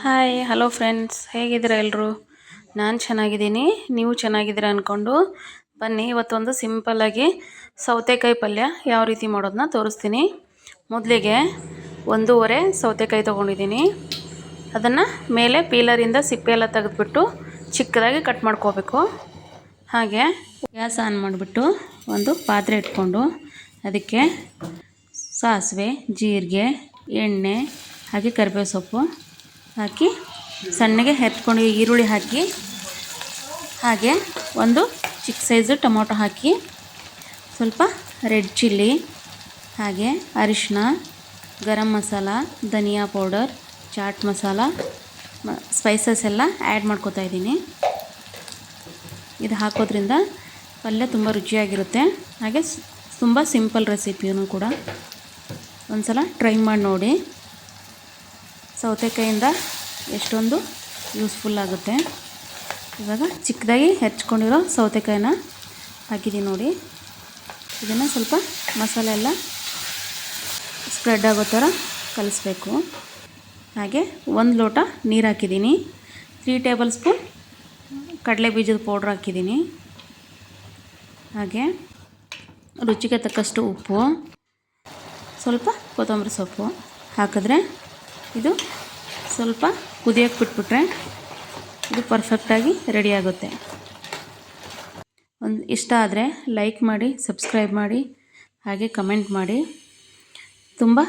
Hi hello friends ಹೇಗಿದ್ದೀರಾ ಎಲ್ಲರೂ ನಾನು ಚೆನ್ನಾಗಿದ್ದೀನಿ. ನೀವು ಚೆನ್ನಾಗಿದ್ದೀರಾ ಅಂದ್ಕೊಂಡು ಬನ್ನಿ, ಇವತ್ತೊಂದು ಸಿಂಪಲ್ಲಾಗಿ ಸೌತೆಕಾಯಿ ಪಲ್ಯ ಯಾವ ರೀತಿ ಮಾಡೋದನ್ನ ತೋರಿಸ್ತೀನಿ. ಮೊದಲಿಗೆ ಒಂದೂವರೆ ಸೌತೆಕಾಯಿ ತೊಗೊಂಡಿದ್ದೀನಿ. ಅದನ್ನು ಮೇಲೆ ಪೀಲರಿಂದ ಸಿಪ್ಪೆ ಎಲ್ಲ ತೆಗೆದ್ಬಿಟ್ಟು ಚಿಕ್ಕದಾಗಿ ಕಟ್ ಮಾಡ್ಕೋಬೇಕು. ಹಾಗೆ ಗ್ಯಾಸ್ ಆನ್ ಮಾಡಿಬಿಟ್ಟು ಒಂದು ಪಾತ್ರೆ ಇಟ್ಕೊಂಡು ಅದಕ್ಕೆ ಸಾಸಿವೆ, ಜೀರಿಗೆ, ಎಣ್ಣೆ, ಹಾಗೆ ಕರಿಬೇವು ಸೊಪ್ಪು ಹಾಕಿ ಸಣ್ಣಗೆ ಹೆತ್ಕೊಂಡು ಈರುಳ್ಳಿ ಹಾಕಿ, ಹಾಗೆ ಒಂದು ಚಿಕ್ಕ ಸೈಜು ಟೊಮೊಟೊ ಹಾಕಿ, ಸ್ವಲ್ಪ ರೆಡ್ ಚಿಲ್ಲಿ, ಹಾಗೆ ಅರಿಶಿನ ಗರಂ ಮಸಾಲ, ಧನಿಯಾ ಪೌಡರ್, ಚಾಟ್ ಮಸಾಲ ಸ್ಪೈಸಸ್ ಎಲ್ಲ ಆ್ಯಡ್ ಮಾಡ್ಕೋತಾ ಇದ್ದೀನಿ. ಇದು ಹಾಕೋದ್ರಿಂದ ಪಲ್ಯ ತುಂಬ ರುಚಿಯಾಗಿರುತ್ತೆ. ಹಾಗೆ ತುಂಬ ಸಿಂಪಲ್ ರೆಸಿಪಿಯೂ ಕೂಡ. ಒಂದು ಸಲ ಟ್ರೈ ಮಾಡಿ ನೋಡಿ. ಸೌತೆಕಾಯಿಂದ ಎಷ್ಟೊಂದು ಯೂಸ್ಫುಲ್ ಆಗುತ್ತೆ. ಇವಾಗ ಚಿಕ್ಕದಾಗಿ ಹೆಚ್ಕೊಂಡಿರೋ ಸೌತೆಕಾಯಿನ ಹಾಕಿದ್ದೀನಿ ನೋಡಿ. ಇದನ್ನು ಸ್ವಲ್ಪ ಮಸಾಲೆ ಎಲ್ಲ ಸ್ಪ್ರೆಡ್ ಆಗೋ ಥರ ಕಲಿಸ್ಬೇಕು. ಹಾಗೆ ಒಂದು ಲೋಟ ನೀರು ಹಾಕಿದ್ದೀನಿ ತ್ರೀ ಟೇಬಲ್ ಸ್ಪೂನ್ ಕಡಲೆ ಬೀಜದ ಪೌಡ್ರ್ ಹಾಕಿದ್ದೀನಿ ಹಾಗೆ ರುಚಿಗೆ ತಕ್ಕಷ್ಟು ಉಪ್ಪು. ಸ್ವಲ್ಪ ಕೊತ್ತಂಬರಿ ಸೊಪ್ಪು ಹಾಕಿದ್ರೆ ಇದು ಸ್ವಲ್ಪ ಕುದಿಯೋಕ್ಕೆ ಬಿಟ್ಬಿಟ್ರೆ ಇದು ಪರ್ಫೆಕ್ಟಾಗಿ ರೆಡಿ ಆಗುತ್ತೆ. ಒಂದು ಇಷ್ಟ ಆದರೆ ಲೈಕ್ ಮಾಡಿ ಸಬ್ಸ್ಕ್ರೈಬ್ ಮಾಡಿ, ಹಾಗೆ ಕಮೆಂಟ್ ಮಾಡಿ. ತುಂಬ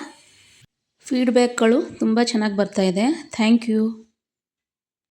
ಫೀಡ್ಬ್ಯಾಕ್ಗಳು ತುಂಬ ಚೆನ್ನಾಗಿ ಬರ್ತಾಯಿದೆ ಥ್ಯಾಂಕ್ ಯು